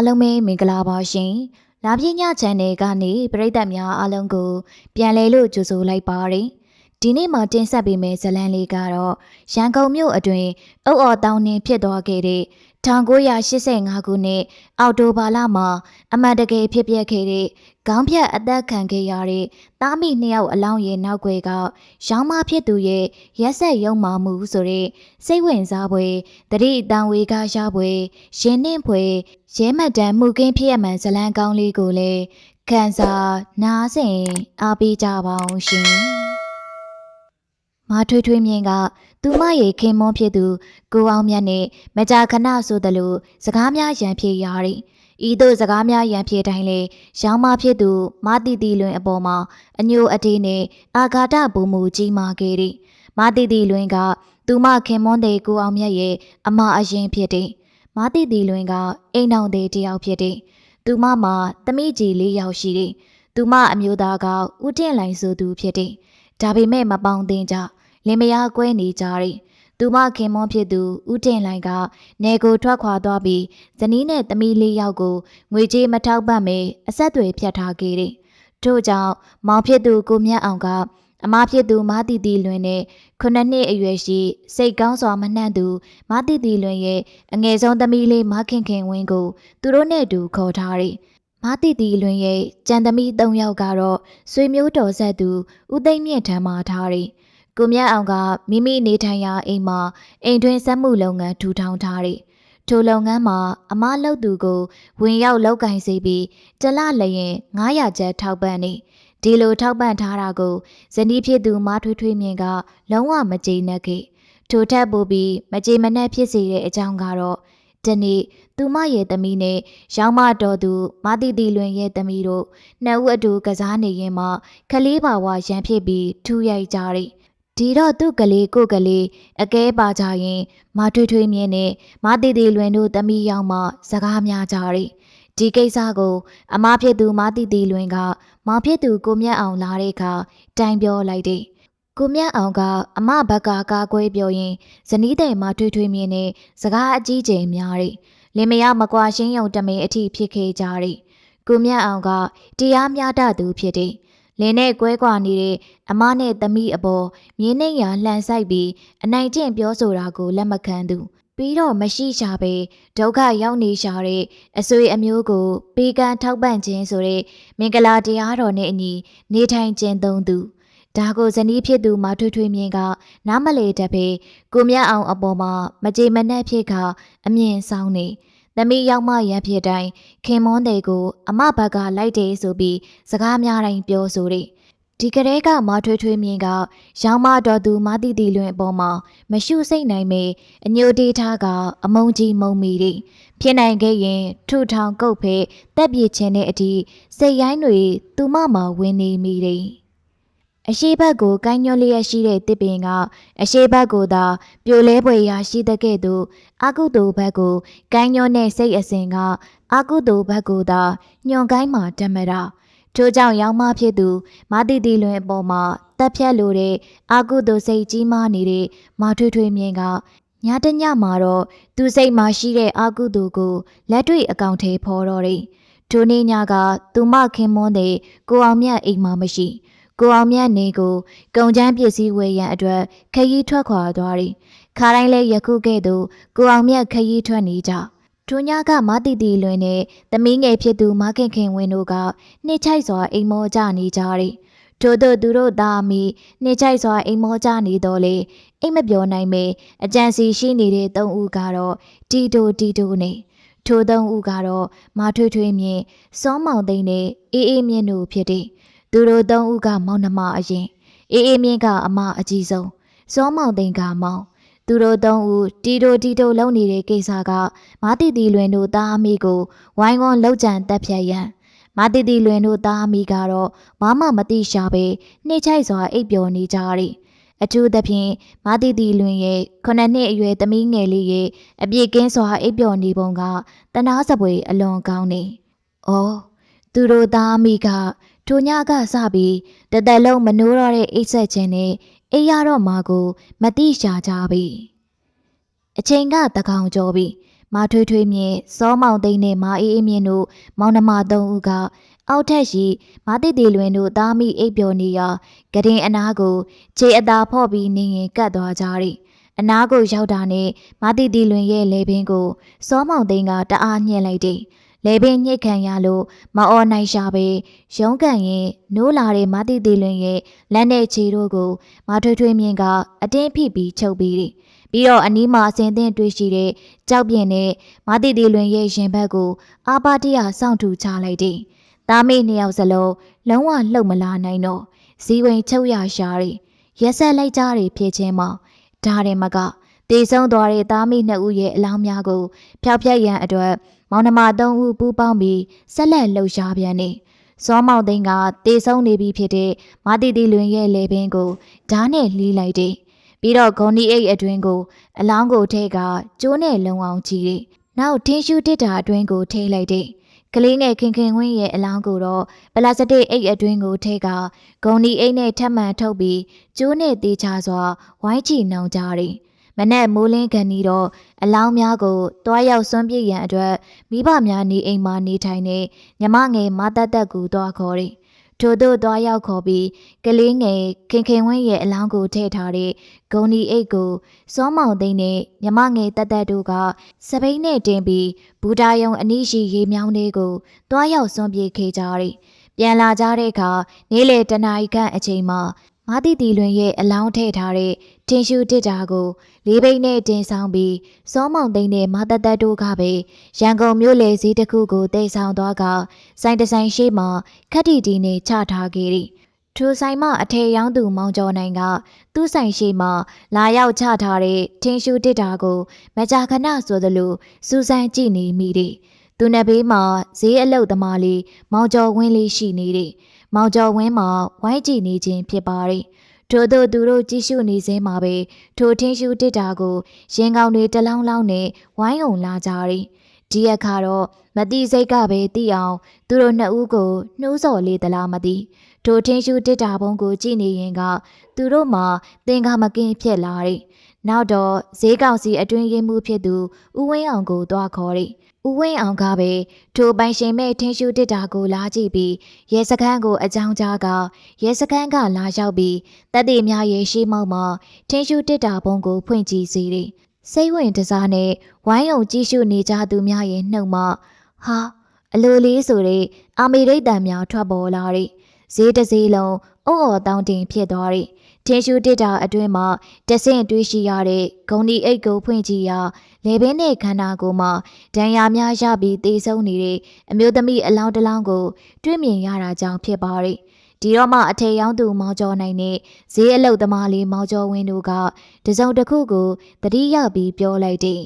အားလုံးပဲမင်္ဂလာပါရှင်။လာပြည channel ကနေပရိသတ်များအားလုံးကို ပြန်လည်လို့ကြိုဆိုလိုက်ပါရယ်။ဒီနေ့မှာတင်ဆက်ပေးမယ့်ဇာတ်လမ်းလေးကတော့ရန်ကုန်မြို့အတွင်းအုတ်အော်တောင်းနှင်းဖြစ်သွားခဲ့တဲ့1985ခုနှစ်အောက်တိုဘာလမှာအမှန်တကယ်ဖြစ်ပျက်ခဲ့တဲ့ခေါင်းဖြတ်အသက်ခံခဲ့ရတဲ့တားမိနှစ်ယောက်အလောင်းရဲ့နောက်ွယ်ကရောင်းမဖြစ်သူရဲ့ရက်ဆက်ယုံမာမှုဆိုတဲ့စိတ်ဝင်စားဖွယ်တတိတန်ဝေကရဖွယ်ရင်နှင့်ဖွယ်ရဲမှတ်တမ်းမှုကင်းဖြစ်ရမှန်ဇလန်းကောင်းလေးကိုလည်းခံစားနားဆင်အားပေးကြပါအောင်ရှင်မထွေးထွေးမြင့်ကသူမရဲ့ခင်မွန်းဖြစ်သူကိုအောင်မြတ်နဲ့မကြာခဏဆိုသလိုစကားများရန်ပြေရာရီ ဤသို့စကားများရန်ပြေတိုင်းလေရောင်းမဖြစ်သူမတီတီလွင်အပေါ်မှာအညိုအတေးနဲ့အာဃာတဘုံမူကြီးမာခဲ့သည်မတီတီလွင်က သူမခင်မွန်းတဲ့ကိုအောင်မြတ်ရဲ့အမအရင်ဖြစ်သည်မတီတီလွင်ကအိမ်အောင်တဲ့တယောက်ဖြစ်သည်သူမမှာသမီးကြီး၄ယောက်ရှိသည်သူမအမျိုးသားကဦးတင့်လိုင်ဆိုသူဖြစ်သည်ဒါပေမဲ့မပေါင်းသင်ကြလင်မယားကွဲနေကြတယ်။ သူမခင်မွန်းဖြစ်သူဦးတင်လိုင်ကနေကိုထွက်ခွာသွားပြီးဇနီးနဲ့သမီးလေးယောက်ကိုငွေကြေးမထောက်ပံ့မေအဆက်တွေဖြတ်ထားခဲ့တယ်။ထို့ကြောင့်မောင်ဖြစ်သူကိုမြတ်အောင်ကအမဖြစ်သူမတီတီလွင်နဲ့ခုနှစ်နှစ်အရွယ်ရှိစိတ်ကောင်းစွာမနှံ့သူမတီတီလွင်ရဲ့အငယ်ဆုံးသမီးလေးမခင်ခင်ဝင်းကိုသူတို့နဲ့အတူခေါ်ထားတယ်။မတီတီလွင်ရဲ့ကြံသမီး၃ယောက်ကတော့ဆွေမျိုးတော်ဆက်သူဦးသိမ့်မြင့်ထံမှာထားတယ်။ ကိုမြတ်အောင်ကမိမိနေထိုင်ရာအိမ်မှာအိမ်တွင်းစက်မှုလုပ်ငန်းထူထောင်ထားတယ်။ထိုလုပ်ငန်းမှာအမလုပ်သူကိုဝင်ရောက်လောက်ကင်စေပြီးတလလျင်900ကျပ်ထောက်ပံ့နေ။ဒီလိုထောက်ပံ့ထားတာကိုဇနီးဖြစ်သူမထွေးထွေးမြင့်ကလုံးဝမကျေနပ်ခဲ့။ထိုထက်ပိုပြီးမကျေမနပ်ဖြစ်စေတဲ့အကြောင်းကတော့ဒီနေ့သူမရဲ့သမီးနဲ့ရောင်းမတော်သူမတီတီလွင်ရဲ့သမီးတို့နှစ်ဦးအတူကစားနေရင်မှခလေးပါဝရန်ဖြစ်ပြီးထူရိုက်ကြတယ်။ ဒီတော့သူ့ကလေးကိုကလေးအကဲပါကြရင်မထွေးထွေးမြင်းနဲ့မတီတီလွင်တို့သမီးရောက်မှစကားများကြတယ်ဒီကိစ္စကို အမဖြစ်သူမတီတီလွင်ကမောင်ဖြစ်သူကိုမြတ်အောင်လာတဲ့အခါတိုင်ပြောလိုက်တယ်ကိုမြတ်အောင်ကအမဘက်ကကာကွယ်ပြောရင်ဇနီးတဲ့မထွေးထွေးမြင်းနဲ့စကားအကြီးကျယ်များတယ်လင်မယားမကွာရှင်းယုံတမင်အထိဖြစ်ခဲ့ကြတယ်ကိုမြတ်အောင်ကတရားမျှတသူဖြစ်တယ် လင်းနဲ့ကွဲကွာနေတဲ့အမနဲ့သမီးအပေါ်မြင်းနှိမ်ရာလှန်ဆိုင်ပြီးအနိုင်ကျင့်ပြောဆိုတာကိုလက်မခံသူပြီးတော့မရှိရှာပဲဒုက္ခရောက်နေရှာတဲ့အဆွေအမျိုးကိုပေးကမ်းထောက်ပံ့ခြင်းဆိုတဲ့မင်္ဂလာတရားတော်နဲ့အညီနေထိုင်ကျင့်သုံးသူဒါကိုဇနီးဖြစ်သူမထွေးထွေးမြင့်ကနားမလေတတ်ပဲကိုမြတ်အောင်အပေါ်မှာမကြေမနက်ဖြစ်ကအမြင်ဆောင်နေ သမီးရောက်မှရန်ဖြစ်တိုင်းခင်မွန်းတဲ့ကို အမဘက်ကလိုက်တယ်ဆိုပြီးစကားများတိုင်းပြောဆိုတယ်ဒီကလေးကမထွေးထွေးမြင့်ကရောင်းမတော်သူမတိတိလွင်အပေါ်မှာမရှုစိတ်နိုင်မေအညိုတေးထားကအမုံကြီးမုံမီတယ်ဖြစ်နိုင်ခဲ့ရင်ထုထောင်ကုတ်ဖဲတက်ပြစ်ခြင်းတဲ့အထိစိတ်ရိုင်းတွေသူမမှာဝင်နေမိတယ် အရှိဘက်ကိုကိုင်းညွှလျက်ရှိတဲ့တစ်ပင်ကအရှိဘက်ကိုသာပြိုလဲပွေရာရှိတဲ့ကဲ့သို့အကုသိုလ်ဘက်ကိုကိုင်းညွှတဲ့စိတ်အစဉ်ကအကုသိုလ်ဘက်ကိုသာညွန်ကိုင်းမှာတမတာထို့ကြောင့်ရောင်းမဖြစ်သူမတိတိလွင်အပေါ်မှာတက်ဖြတ်လိုတဲ့အကုသိုလ်စိတ်ကြီးမားနေတဲ့မထွေးထွေးမြင့်ကညတညမှာတော့သူစိတ်မှာရှိတဲ့အကုသိုလ်ကိုလက်တွေ့အကောင့်ထဲဖော်တော့တယ်ထိုနေ့ညကသူမခင်မွန်းတဲ့ကိုအောင်မြတ်အိမ်မှာမရှိ ကိုအောင်မြတ်နေကိုကုံချမ်းပစ္စည်းဝယ်ရန်အတွက်ခရီးထွက်ခွာသွားတယ်။ခါတိုင်းလဲယခုကဲ့သို့ကိုအောင်မြတ်ခရီးထွက်နေကြ။ထိုညကမတီတီလွင်နဲ့သမီးငယ်ဖြစ်သူမခင်ခင်ဝင်းတို့ကနှိချိုက်စွာအိမ်မောကြနေကြတယ်။ထို့သောသူတို့သားမိနှိချိုက်စွာအိမ်မောကြနေတော့လေအိမ်မပြောနိုင်မေအကြံစီရှိနေတဲ့သုံးဦးကတော့တီတိုတီတိုနေထိုသုံးဦးကတော့မထွေးထွေးမြင့်စောမောင်သိန်းနဲ့အေးအေးမြင့်တို့ဖြစ်တယ်။ သူတို့သုံးဦးကမောင်နှမအရင်အေးအေးမြင့်ကအမအကြီးဆုံးစောမောင်သိန်းကမောင်သူတို့သုံးဦးတီတိုတီတိုလုံနေတဲ့ကိစ္စကမတီတီလွင်တို့သားအမိကိုဝိုင်းဝန်းလှုပ်ကြံတက်ဖြတ်ရန်မတီတီလွင်တို့သားအမိကတော့ဘာမှမသိရှာပဲနှိမ့်ချိုက်စွာအိပ်ပျော်နေကြတယ်အထူးသဖြင့်မတီတီလွင်ရဲ့ခုနှစ်နှစ်အရွယ်သမီးငယ်လေးရဲ့အပြည့်ကင်းစွာအိပ်ပျော်နေပုံကတနာစပွဲအလွန်ကောင်းနေ။အော်သူတို့သားအမိက ထိုညကစပြီးတသက်လုံးမနိုးတော့တဲ့အိတ်ဆက်ခြင်းနဲ့အိပ်ရတော့မှာကို မတိရှာကြပြီအချိန်ကတကောင်ကျော်ပြီမာထွေးထွေးမြင့်စောမောင်သိန်းနဲ့မာအေးအေးမြင့်တို့မောင်နှမသုံးဦးကအောက်ထက်ရှိမာတိတီလွင်တို့သားမိအိပ်ပျော်နေရာကရင်အနားကိုခြေအသာဖော့ပြီးနေရင်ကတ်သွားကြတယ်အနားကိုရောက်တာနဲ့မာတိတီလွင်ရဲ့လေပင်ကိုစောမောင်သိန်းကတအားညှက်လိုက်တယ် လေပင်ညှစ်ခံရလို့မအော်နိုင်ရှာပဲရုံးကန်ရင်နိုးလာတဲ့မာတိတီလွင်ရဲ့လက်နဲ့ခြေတို့ကိုမာထွေးထွေးမြင့်ကအတင်းဖိပြီးချုပ်ပြီးတယ်ပြီးတော့အနီးမှာအစင်သင့်တွေ့ရှိတဲ့ကြောက်ပြင်းနဲ့မာတိတီလွင်ရဲ့ရင်ဘက်ကိုအာပါတိယစောင့်ထူချလိုက်တယ်။သားမေနှစ်ယောက်စလုံးလုံးဝလှုပ်မလာနိုင်တော့ဇီဝင်ချုပ်ရရှာတယ်။ရက်ဆက်လိုက်ကြတယ်ဖြစ်ချင်းမောင်ဒါရင်မကတေဆုံးသွားတဲ့သားမိနှစ်ဦးရဲ့အလောင်းများကိုဖျောက်ဖျက်ရန်အတွက် မောင်နှမသုံးဦးပူးပေါင်းပြီးဆက်လက်လှုပ်ရှားပြန်နေ။စောမောင်သိန်းကတေဆုံးနေပြီဖြစ်တဲ့မာတိတီလွင်ရဲ့လေပင်ကိုဓားနဲ့လှီးလိုက်တယ်။ပြီးတော့ဂုံဒီအိတ်အတွင်းကိုအလောင်းကိုထဲကကျိုးနဲ့လုံအောင်ကြည့်တယ်။နောက်ထင်းရှူတစ်တာအတွင်းကိုထိလိုက်တယ်။ကလေးနဲ့ခင်ခင်ဝင်းရဲ့အလောင်းကိုတော့ပလာစတစ်အိတ်အတွင်းကိုထဲကဂုံဒီအိတ်နဲ့ထပ်မံထုတ်ပြီးကျိုးနဲ့တေးချစွာဝိုင်းချီနှောင်ကြတယ်။ မနဲ့မိုးလင်းကန်ဒီတော့အလောင်းများကိုတွားရောက်စွန့်ပစ်ရန်အတွက်မိဘများနေအိမ်မှာနေထိုင်နေညမငယ်မတတ်တက်ကူတွားခေါ်တယ်။ထို့သို့တွားရောက်ခေါ်ပြီးကလေးငယ်ခင်ခင်ဝင်းရဲ့အလောင်းကိုထည့်ထားတဲ့ဂုံဒီအိတ်ကိုစောမောင်သိန်းနဲ့မြမငယ်တက်တက်တို့ကစပိန်နဲ့တင်ပြီးဘူတာယုံအနီးရှိရေမြောင်းလေးကိုတွားရောက်စွန့်ပြေခဲ့ကြတယ်။ပြန်လာကြတဲ့အခါနေ့လေတနာရီခန့်အချိန်မှာမာတိတီလွင်ရဲ့အလောင်းထည့်ထားတဲ့ တင်ရှူတစ်တာကိုလေးဘိတ်နဲ့တင်ဆောင်ပြီးစောမောင်သိန်းနဲ့မတတက်တို့ကပဲရန်ကုန်မြို့လေစည်းတစ်ခုကိုတိတ်ဆောင်သွားကစိုင်းတဆိုင်ရှိမှခက်တီတီနဲ့ချထားခဲ့တယ်။ထိုဆိုင်မှအထေရောင်းသူမောင်ကျော်နိုင်ကသူ့ဆိုင်ရှိမှလာရောက်ချထားတဲ့ထင်းရှူတစ်တာကိုမကြာခဏဆိုသလိုစူးစမ်းကြည့်နေမိတယ်။သူနှစ်ဘေးမှာဈေးအလုတ်သမားလေးမောင်ကျော်ဝင်းလေးရှိနေတယ်။မောင်ကျော်ဝင်းမှာဝိုင်းကြည့်နေခြင်းဖြစ်ပါတယ်။ ထို့သောသူတို့ကြည့်ရှုနေစဲမှာပဲထိုထင်းရှူတစ်တာကိုရင်ကောင်းတွေတလောင်းလောင်းနဲ့ဝိုင်းအောင်လာကြတယ်။ဒီအခါတော့မတိစိတ်ကပဲသိအောင်သူတို့နှစ်ဦးကိုနှိုးဆော်လေးသလားမသိထိုထင်းရှူတစ်တာပုံကိုကြည့်နေရင်ကသူတို့မှသင်္ကာမကင်းဖြစ်လာတယ်။နောက်တော့ဈေးကောင်စီအတွင်းရင်းမှုဖြစ်သူဦးဝင်းအောင်ကိုတွားခေါ်တယ်။ ဦးဝင်းအောင်ကပဲထိုပိုင်ရှင်မဲ့ထင်းရှူတစ်တာကိုလာကြည့်ပြီးရဲစခန်းကိုအကြောင်းကြားကရဲစခန်းကလာရောက်ပြီးတပ်တိများရဲ့ရှေးမောက်မှာထင်းရှူတစ်တာပုံကိုဖွင့်ကြည့်စေတယ်။စိတ်ဝင်တစားနဲ့ဝိုင်းအောင်ကြည့်ရှုနေကြသူများရဲ့နှုတ်မှဟာအလိုလေးဆိုတဲ့အာမေရိတ်တန်များထွက်ပေါ်လာတဲ့ဈေးတစ်ဈေးလုံးအုပ်အော်တောင်းတင်ဖြစ်သွားတဲ့ ထင်းရှူတစ်တာအတွင်းမှာတဆင့်တွေးရှိရတဲ့ဂုံဒီအိတ်ကိုဖွင့်ကြည့်ရာလေပင်နဲ့ခန္ဓာကိုယ်မှာဒဏ်ရာများရပြီးသေဆုံးနေတဲ့အမျိုးသမီးအလောင်းတစ်လောင်းကိုတွေ့မြင်ရတာကြောင့်ဖြစ်ပါရဲ့ဒီတော့မှအထေရောင်းသူမောင်ကျော်နိုင်နဲ့ဈေးအလုတ်သမားလေးမောင်ကျော်ဝင်းတို့ကတစုံတစ်ခုကိုတတိယပြီးပြောလိုက်တယ်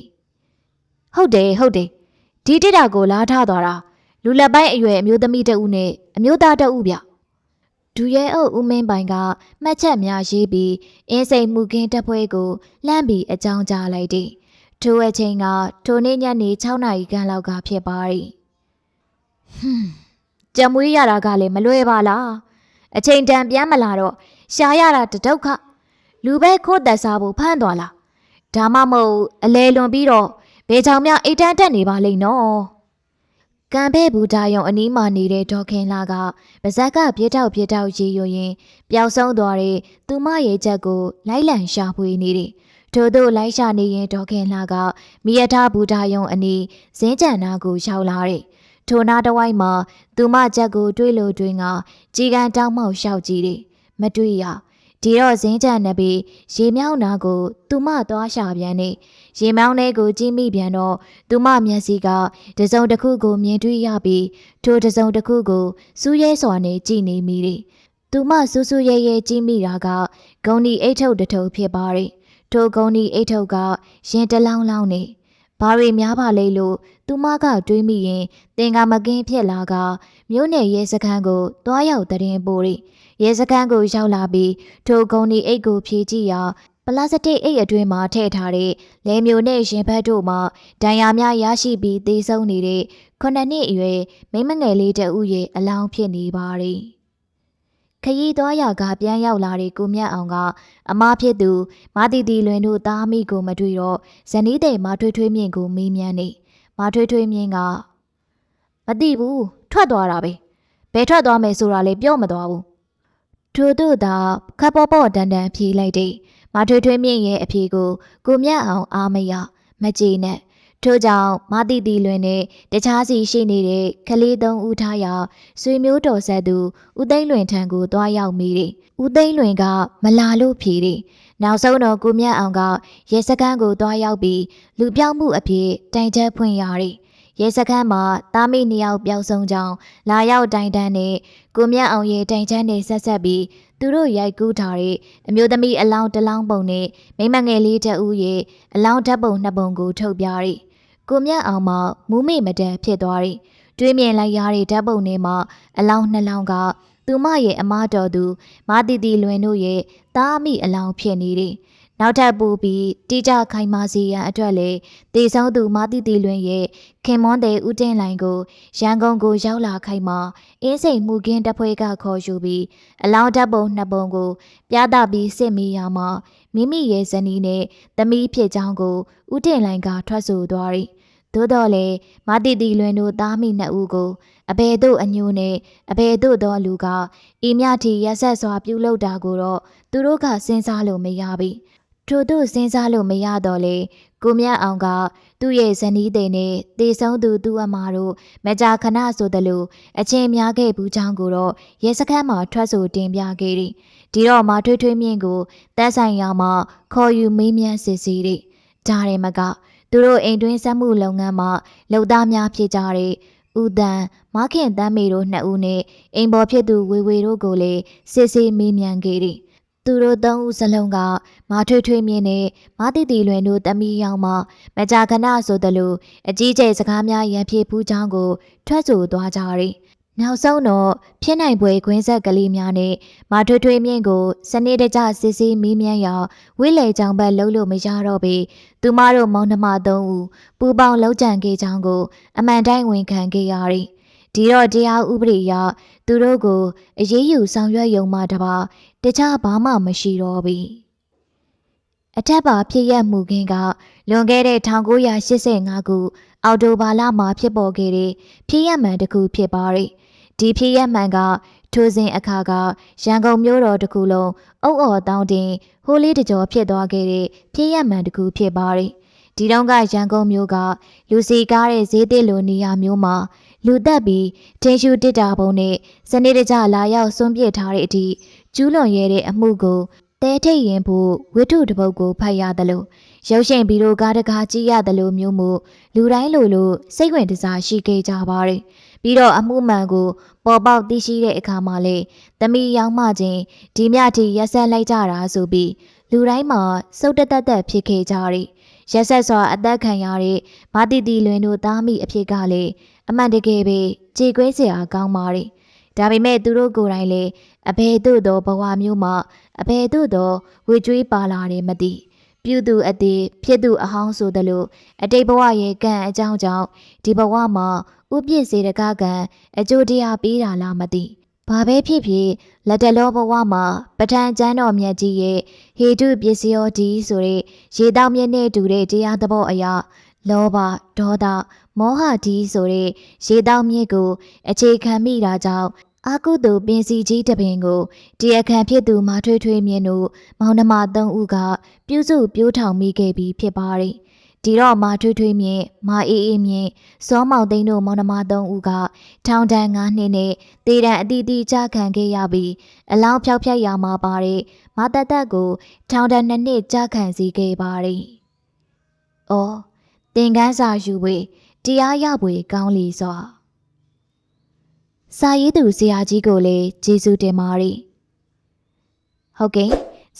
ဟုတ်တယ်ဟုတ်တယ်ဒီတစ်တာကိုလားထားသွားတာလူလက်ပိုင်းအရွယ်အမျိုးသမီးတဦးနဲ့အမျိုးသားတဦးဗျ ဒူရဲအုပ်ဦးမင်းပိုင်ကမှတ်ချက်များရေးပြီးအင်းစိန်မှုခင်းတပ်ဖွဲ့ကိုလှမ်းပြီးအကြောင်းကြားလိုက်တယ်ထိုအချိန်ကထိုနေ့ညနေ6နာရီခန့်လောက်ကဖြစ်ပါရီဟွန်းကြံမွေးရတာကလည်းမလွယ်ပါလားအချိန်တန်ပြန်မလာတော့ရှားရတာတဒုက္ခလူပဲခိုးသက်စားဖို့ဖမ်းသွားလားဒါမှမဟုတ်အလဲလွန်ပြီးတော့ဘယ်ချောင်များအိတ်တန်းတက်နေပါလိမ့်နော် ကံဖဲဘူဒါယုံအနီးမှာနေတဲ့ဒေါခင်လာကပါဇက်ကပြစ်တောက်ပြစ်တောက်ရေရွရင်ပျောက်ဆုံးသွားတဲ့သူမရဲ့ချက်ကိုလိုက်လံရှာဖွေနေတယ်ထို့သို့လိုက်ရှာနေရင်ဒေါခင်လာကမိယထာဘူဒါယုံအနီးဇင်းကြံနာကိုရောက်လာတဲ့ထိုနာတဝိုက်မှာသူမချက်ကိုတွေးလို့တွင်ကကြီးကန်တောင်းမောက်လျှောက်ကြည့်တယ်မတွေ့ရ ဒီတော့ဇင်းကြံနေပြီးရေမြောင်းနာကို သူမသွားရှာပြန်နေရေမောင်းလေးကိုကြည့်မိပြန်တော့သူမမျက်စိကတစုံတစ်ခုကိုမြင်တွေ့ရပြီးထိုတစုံတစ်ခုကိုစူးရဲစွာနဲ့ကြည့်နေမိတယ်သူမစူးစူးရဲရဲကြည့်မိတာကဂုံဒီအိတ်ထုတ်တထုပ်ဖြစ်ပါတယ်ထိုဂုံဒီအိတ်ထုတ်ကရင်တလောင်းလောင်းနေ ဘာတွေများပါလဲလို့သူမကတွေးမိရင်တင်ကမကင်းဖြစ်လာကမြို့နယ်ရဲစခန်းကိုတွားရောက်တရင်ပို့ရိရဲစခန်းကိုရောက်လာပြီးထိုဂုံဒီအိတ်ကိုဖြေကြည့်ရာပလတ်စတစ်အိတ်အတွင်းမှာထည့်ထားတဲ့လဲမျိုးနဲ့ရင်ဘတ်တို့မှာဒဏ်ရာများရရှိပြီးသေဆုံးနေတဲ့ခုနှစ်နှစ်အရွယ်မိန်းမငယ်လေးတဦးရဲ့အလောင်းဖြစ်နေပါရီက ခရီးသွားရာကပြန်ရောက်လာတဲ့ကိုမြတ်အောင်ကအမားဖြစ်သူမတီတီလွင်တို့သားမိကိုမတွေ့တော့ဇနီးတဲ့မထွေးထွေးမြင့်ကိုမေးမြန်းနေမထွေးထွေးမြင့်ကမသိဘူးထွက်သွားတာပဲဘယ်ထွက်သွားမယ်ဆိုတာလေပြောမသွားဘူးထို့သို့သာခပ်ပေါ်ပေါ်တန်တန်ဖြေလိုက်တဲ့မထွေးထွေးမြင့်ရဲ့အဖြေကိုကိုမြတ်အောင်အားမရမကြေနဲ့ ထို့ကြောင့်မတီတီလွင်နဲ့တခြားစီရှိနေတဲ့ကလေးသုံးဦးထားရာဆွေမျိုးတော်ဆက်သူဦးသိန်းလွင်ထံကိုတွားရောက်မိတယ်။ဦးသိန်းလွင်ကမလာလို့ဖြေတယ်။နောက်ဆုံးတော့ကိုမြတ်အောင်ကရဲစခန်းကိုတွားရောက်ပြီးလူပြောင်းမှုအဖြစ်တိုင်ချက်ဖွင့်ရတယ်။ရဲစခန်းမှာတာမိနှစ်ယောက်ပျောက်ဆုံးကြောင်းလာရောက်တိုင်တန်းနဲ့ကိုမြတ်အောင်ရဲ့တိုင်ချက်နဲ့ဆက်ဆက်ပြီးသူတို့ရိုက်ကူးထားတဲ့အမျိုးသမီးအလောင်းတစ်လောင်းပုံနဲ့မိမငယ်လေးတဦးရဲ့အလောင်းဓာတ်ပုံနှစ်ပုံကိုထုတ်ပြရတယ်။ ကိုမြတ်အောင်မှမူးမိမတန်ဖြစ်သွားတယ်။တွေးမြင်လိုက်ရတဲ့ဓာတ်ပုံတွေမှာအလောင်းနှလောင်းကသူမရဲ့အမတော်သူမတီတီလွင်တို့ရဲ့တားမိအလောင်းဖြစ်နေတယ်။ နောက်ထပ်ပူပြီးတိကျခိုင်မာစီရန်အတွက်လေတေဆုံးသူမတီတီလွင်ရဲ့ခင်မွန်းတဲ့ဦးတင်လိုင်ကိုရန်ကုန်ကိုရောက်လာခိုင်မာအင်းစိန်မှုကင်းတပ်ဖွဲ့ကခေါ်ယူပြီးအလောင်းဓာတ်ပုံနှစ်ပုံကို ပြသပြီးစစ်မိရမှာမိမိရဲ့ဇနီးနဲ့သမီးဖြစ်ကြောင်းကိုဦးတင်လိုင်ကထွက်ဆိုသွားတယ်။သို့တော်လည်းမတီတီလွင်တို့သားမိနှစ်ဦးကိုအဘယ်သို့အညိုနဲ့အဘယ်သို့သောလူကဤမြတီရက်ဆက်စွာပြုလုပ်တာကိုတော့သူတို့ကစဉ်းစားလို့မရပြီ။ ထို့သို့စဉ်းစားလို့မရတော့လေကိုမြတ်အောင်က သူ့ရဲ့ဇနီးတဲ့နဲ့တေဆုံးသူသူ့အမတို့မကြာခဏဆိုသလိုအချင်းများခဲ့ဘူးချောင်းကိုတော့ရဲစခန်းမှာထွက်ဆိုတင်ပြခဲ့တယ်။ဒီတော့မထွေးထွေးမြင့်ကိုတက်ဆိုင်ရာမှာခေါ်ယူမေးမြန်းစစ်ဆေးတယ်။ဒါရင်မကသူတို့အိမ်တွင်းစက်မှုလုပ်ငန်းမှာလုပ်သားများဖြစ်ကြတဲ့ဦးတန်မခင်တမ်းမေတို့နှစ်ဦးနဲ့အိမ်ပေါ်ဖြစ်သူဝေဝေတို့ကိုလည်းစစ်ဆေးမေးမြန်းခဲ့တယ်။ သူတို့သုံးဦးစလုံးကမထွေးထွေးမြင့်နဲ့မတီတီလွင်တို့တမီယောင်မှမကြာခဏဆိုသလိုအကြီးကျယ်စကားများရန်ဖြစ်ဖူးကြောင်းကို ထွက်ဆိုသွားကြတယ်။နောက်ဆုံးတော့ဖြစ်နိုင်ပွဲခွင်းဆက်ကလေးများနဲ့မထွေးထွေးမြင့်ကိုစနစ်တကျစစ်ဆေးမေးမြန်းရာဝိလေကြောင်ဘက်လှုပ်လို့မရတော့ပေသူမတို့မောင်နှမသုံးဦးပူပေါင်းလှုပ်ကြံခဲ့ကြောင်းကို အမှန်တိုင်းဝန်ခံခဲ့ရတယ်။ ဒီတော့တရားဥပဒေအရသူတို့ကိုအရေးယူဆောင်ရွက်ရုံမှတပါတခြားဘာမှမရှိတော့ပြီ။အထက်ပါဖြစ်ရမှုခင်းကလွန်ခဲ့တဲ့1985ခုအောက်တိုဘာလမှာဖြစ်ပေါ်ခဲ့တဲ့ဖြစ်ရမှန်တစ်ခုဖြစ်ပါတယ်။ဒီဖြစ်ရမှန်ကထိုစဉ်အခါကရန်ကုန်မြို့တော်တစ်ခုလုံးအုပ်အော်တောင်းတင်ဟိုးလေးတကြောဖြစ်သွားခဲ့တဲ့ဖြစ်ရမှန်တစ်ခုဖြစ်ပါတယ်။ဒီတော့ကရန်ကုန်မြို့ကလူစီကားတဲ့ဈေးသစ်လိုနေရာမျိုးမှာ လူသက်ပြီးထင်းရှူတစ်တာပုံနဲ့စနေတကြလာရောက်စွန့်ပစ်ထားတဲ့အထိကျူးလွန်ရဲတဲ့အမှုကိုတဲထိတ်ရင်ဖို့ဝိထုတပုတ်ကိုဖတ်ရတယ်လို့ရုပ်ရှင်ဗီဒီယိုကားတကားကြည့်ရတယ်လို့မျိုးမို့လူတိုင်းလိုလိုစိတ်ဝင်စားရှိခဲ့ကြပါတယ်ပြီးတော့အမှုမှန်ကိုပေါ်ပေါက်သိရှိတဲ့အခါမှာလေသမီးယောင်းမချင်းဒီမြတီရက်ဆက်လိုက်ကြတာဆိုပြီးလူတိုင်းမှာစုတ်တက်တက်တက်ဖြစ်ခဲ့ကြတယ် ရက်ဆက်စွာအသက်ခံရတဲ့မတီတီလွင်တို့သားမိအဖြစ်ကလေအမှန်တကယ်ပဲကြေကွဲစရာကောင်းပါတယ်ဒါပေမဲ့သူတို့ကိုယ်တိုင်လည်းအဘယ်သို့သောဘဝမျိုးမှာအဘယ်သို့သောဝေကြွေးပါလာတယ်မသိပြုသူအသေးဖြစ်သူအဟောင်းဆိုသလိုအတိတ်ဘဝရဲ့ကံအကြောင်းကြောင့်ဒီဘဝမှာဥပြည့်စေတကကံအကျိုးတရားပေးတာလားမသိ ဘာပဲဖြစ်ဖြစ်လက်တလောဘဝမှာပဋ္ဌာန်းကျမ်းတော်မြတ်ကြီးရဲ့ဟေတုပစ္စယောဒီဆိုတဲ့ရေတောက်မြင့်နဲ့တူတဲ့တရားသဘောအရာလောဘဒေါသမောဟဒီဆိုတဲ့ရေတောက်မြင့်ကို အခြေခံမိတာကြောင့်အာကုသူပင်စီကြီးတပင်ကိုတရားခံဖြစ်သူမထွေးထွေးမြင့်တို့မောင်နှမသုံးဦးကပြုစုပြိုးထောင်မိခဲ့ပြီးဖြစ်ပါတယ် ဒီတော့မာထွေးထွေးမြင့်မာအေးအေးမြင့်စောမောင်သိန်းတို့မောင်နှမသုံးဦးကထောင်ဒဏ်9နှစ်နဲ့တေတံအတီးတီးကြခံခဲ့ရပြီးအလောင်းဖြောက်ဖြက်ရမှာပါတဲ့မာတသက်ကိုထောင်ဒဏ်2နှစ်ကြခံစီခဲ့ပါတယ်။အော်သင်ကန်းစာယူဝေတရားရပွေကောင်းလီစွာစာရေးသူဆရာကြီးကိုလည်းကျေးဇူးတင်ပါတယ်။ဟုတ်ကဲ့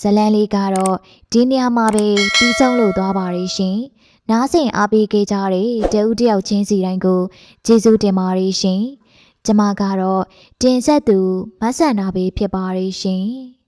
ဇလန်လေးကတော့ဒီနေရာမှာပဲပြီးဆုံးလို့သွားပါရရှင်။ နားဆင်အားပေးခဲ့ကြတဲ့တဦးတယောက်ချင်းစီတိုင်းကိုကျေးဇူးတင်ပါတယ်ရှင်။ကျမကတော့တင်ဆက်သူမဆန္ဒပဲဖြစ်ပါရရှင်။